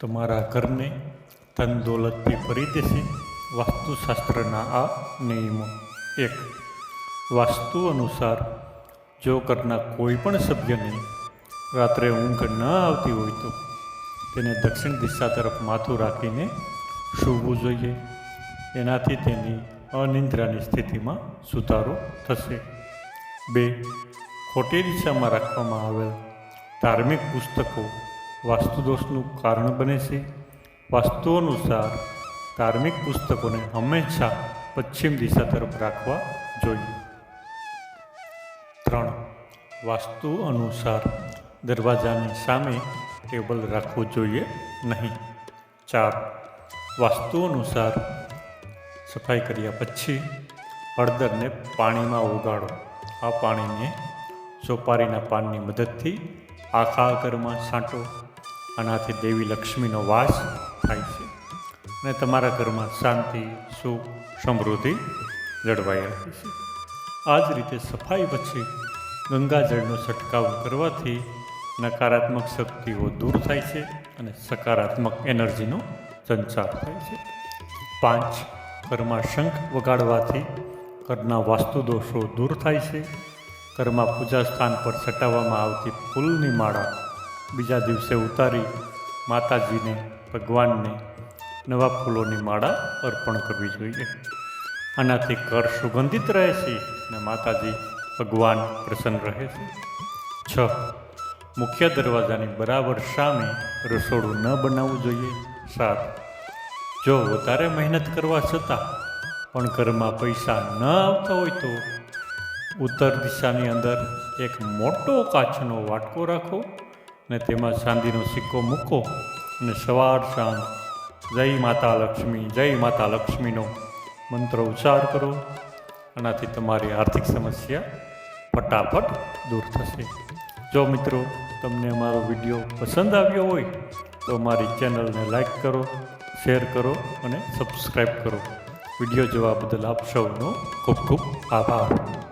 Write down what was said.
તમારા ઘરને તન દોલતથી ભરી દેશે. વાસ્તુશાસ્ત્રના આ નિયમો. એક, વાસ્તુ અનુસાર જો ઘરના કોઈ પણ સભ્યને રાત્રે ઊંઘ ન આવતી હોય તો તેને દક્ષિણ દિશા તરફ માથું રાખીને સૂવું જોઈએ. એનાથી તેની અનિંદ્રાની સ્થિતિમાં સુધારો થશે. બે, ખોટી દિશામાં રાખવામાં આવેલ ધાર્મિક પુસ્તકો વાસ્તુદોષનું કારણ બને છે. વાસ્તુ અનુસાર ધાર્મિક પુસ્તકોને હંમેશા પશ્ચિમ દિશા તરફ રાખવા જોઈએ. ત્રણ. વાસ્તુ અનુસાર દરવાજાની સામે ટેબલ રાખવું જોઈએ નહીં. ચાર. વાસ્તુ અનુસાર સફાઈ કર્યા પછી હળદરને પાણીમાં ઓગાળો. આ પાણીને સોપારીના પાનની મદદથી આખા ઘરમાં છાંટો. આનાથી દેવી લક્ષ્મીનો વાસ થાય છે. અને તમારા ઘરમાં શાંતિ, સુખ, સમૃદ્ધિ જળવાઈ રહે છે. આ જ રીતે સફાઈ પછી ગંગાજળનો છંટકાવ કરવાથી નકારાત્મક શક્તિઓ દૂર થાય છે અને સકારાત્મક એનર્જીનો સંચાર થાય છે. પાંચ ઘરમાં શંખ વગાડવાથી ઘરના વાસ્તુ દોષો દૂર થાય છે. ઘરમાં પૂજા સ્થાન પર છટાવવામાં આવતી ફૂલની માળા બીજા દિવસે ઉતારી માતાજીને, ભગવાનને નવા ફૂલોની માળા અર્પણ કરવી જોઈએ. આનાથી ઘર સુગંધિત રહે છે અને માતાજી ભગવાન પ્રસન્ન રહે છે. છ. મુખ્ય દરવાજાની બરાબર સામે રસોડું ન બનાવવું જોઈએ. સાત. જો વધારે મહેનત કરવા છતાં પણ ઘરમાં પૈસા ન આવતા હોય તો ઉત્તર દિશાની અંદર એક મોટો કાચનો વાટકો રાખો. અને તેમાં ચાંદીનો સિક્કો મૂકો અને સવાર સાંજ, જય માતા લક્ષ્મી, જય માતા લક્ષ્મીનો મંત્ર ઉચ્ચાર કરો. આનાથી તમારી આર્થિક સમસ્યા ફટાફટ દૂર થશે. જો મિત્રો તમને અમારો વીડિયો પસંદ આવ્યો હોય, તો અમારી ચેનલને લાઈક કરો, શેર કરો અને સબસ્ક્રાઈબ કરો. વીડિયો જોવા બદલ આપ સૌનો ખૂબ ખૂબ આભાર.